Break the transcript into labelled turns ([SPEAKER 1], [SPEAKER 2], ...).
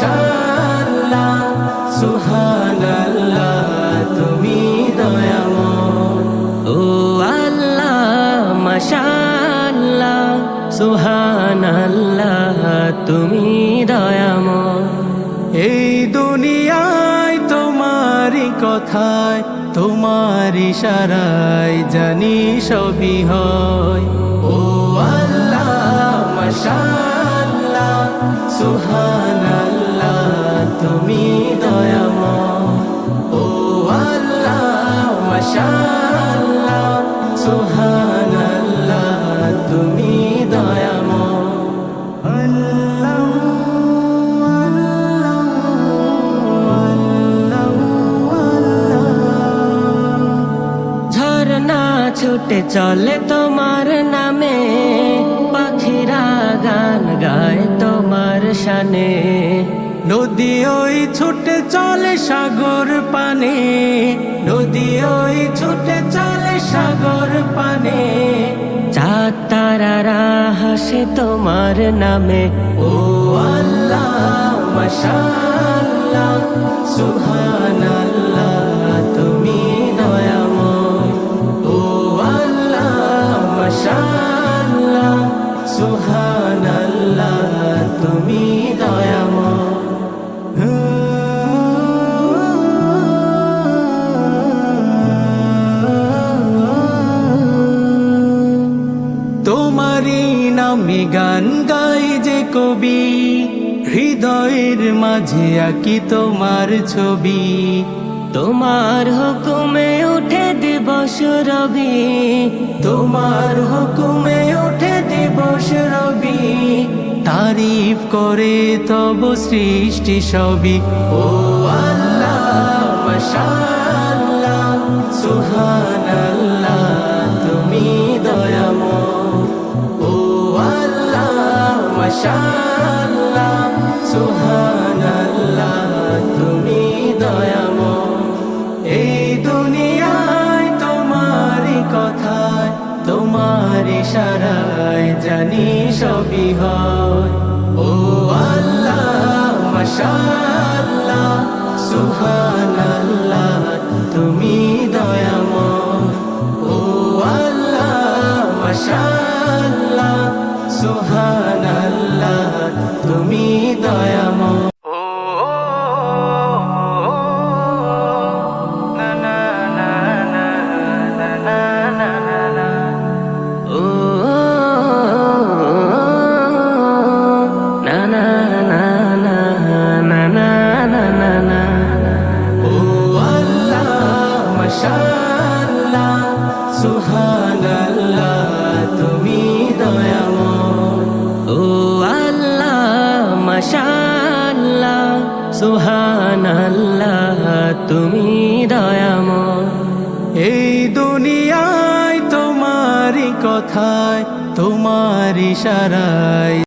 [SPEAKER 1] মাশাল্লাহ সুহানাল্লাহ তুমি
[SPEAKER 2] দয়াম ও আল্লাহ তুমি দয়াম এই জানি সবই হয়। ও আল্লাহ মাশাল্লাহ সুহানা
[SPEAKER 1] ঝরনা ছুটে চলে তোমার নামে। পাখিরা গান গায় তোমার শানে।
[SPEAKER 2] নদী ওই ছুটে চলে সাগর পানে। নদী ওই ছুটে চলে সাগর পানে।
[SPEAKER 1] চাঁদ তারারা হাসে তোমার নামে।
[SPEAKER 2] ও আল্লাহ, মাশাআল্লাহ, সুবহানাল্লাহ। সুবহানাল্লাহ তুমি দয়াময়। তোমারই নামে গান গাই যে কবি। হৃদয়ের মাঝে আঁকি তোমার ছবি।
[SPEAKER 1] তোমার হুকুমে উঠে দিবস রবি।
[SPEAKER 2] তোমার হুকুমে ওঠে তারিফ করে তব সৃষ্টি সবই। ও আল্লাহ সুবহানাল্লাহ তুমি দয়াময়। ও আল্লাহ মাশাআল্লাহ ইশারায় জানি সবই হয়। ও আল্লাহ, মাশাআল্লাহ, সুবহানাল্লাহ, তুমি দয়াময়। ও আল্লাহ, মাশাআল্লাহ, সুবহানাল্লাহ, তুমি আল্লাহ মাশাআল্লাহ, সুবহানাল্লাহ, তুমি দয়াময়।
[SPEAKER 1] ও আল্লাহ, মাশাআল্লাহ, সুবহানাল্লাহ, তুমি দয়াময়।
[SPEAKER 2] এই দুনিয়ায় তোমারই কথায় তোমার ইশারায়